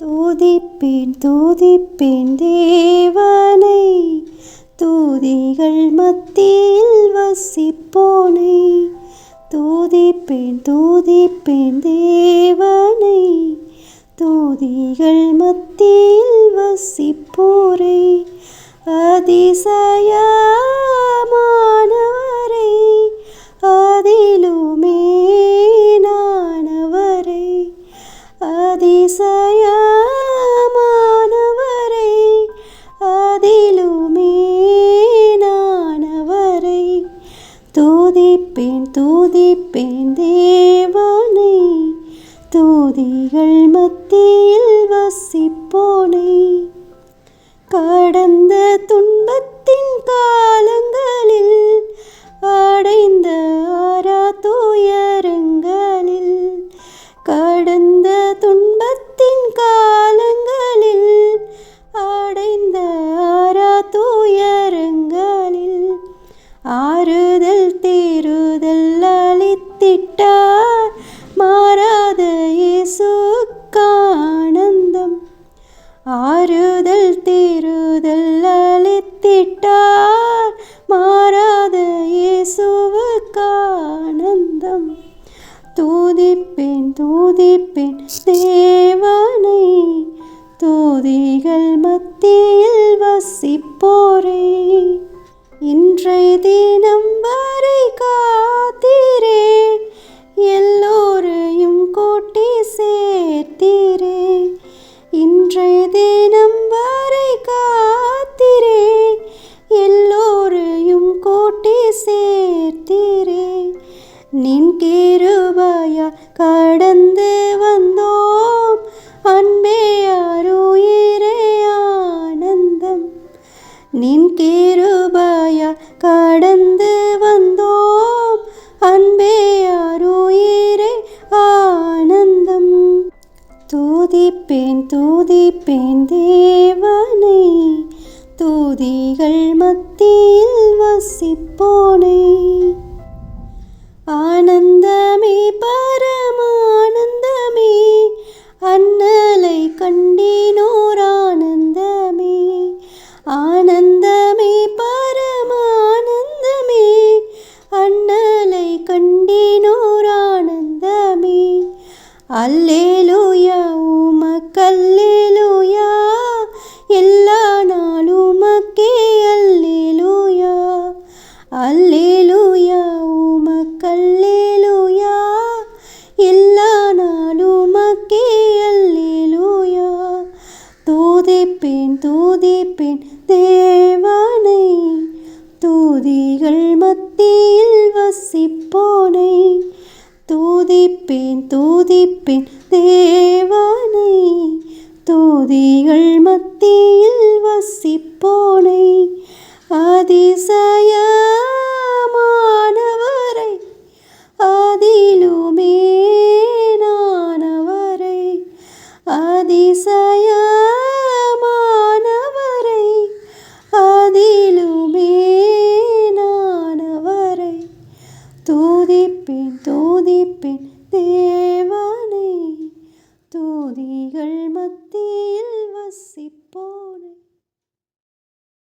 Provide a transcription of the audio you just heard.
தூதிப்பேன் தூதிப்பேன் தேவனை. தூதிகள் மத்தியில் வசிப்போனை. தூதிப்பேன் தூதிப்பேன் தேவனை. தூதிகள் மத்தியில் வசிப்போரை. அதிசயமானவரை. அதிலுமே நானவரை. தூதிகள் மத்தியில் வசிப்போனை. கடந்த துன்பத்தின் காலங்களில் அடைந்த ஆரா துயரங்களில் கடந்த துன்பத்தின் காலங்களில் அடைந்த ஆரா துயரங்களில் ஆறுதல் அளித்திட்டார் மாறாத இயேசுவுக்கானந்தம் தூதிப்பேன் தூதிப்பேன் தேவனை. தூதிகள் மத்தியில் வசிப்போரே. இன்றைய தினம் நின் கிருபையா கடந்து வந்தோம். அன்பே அருயிரே ஆனந்தம். நின் கிருபையா கடந்து வந்தோம். அன்பே அருயிரே ஆனந்தம். தூதிப்பேன் தூதிப்பேன் தேவனை. தூதிகள் மத்தியில் வசிப்போனை. அல்லேலூயா உமக்கல்லேலூயா எல்லா நாளும் உமக்கே அல்லேலூயா. அல்லேலூயா உமக்கல்லேலூயா எல்லா நாளும் உமக்கே அல்லேலூயா. தூதிப்பேன் தூதிப்பேன் தேவனை. தூதிகள் மத்தியில் வசிப்போனை. தூதிப்பேன் தூதிப்பேன். தேவனை தூதிகள் மத்தியில் வசிப்போனை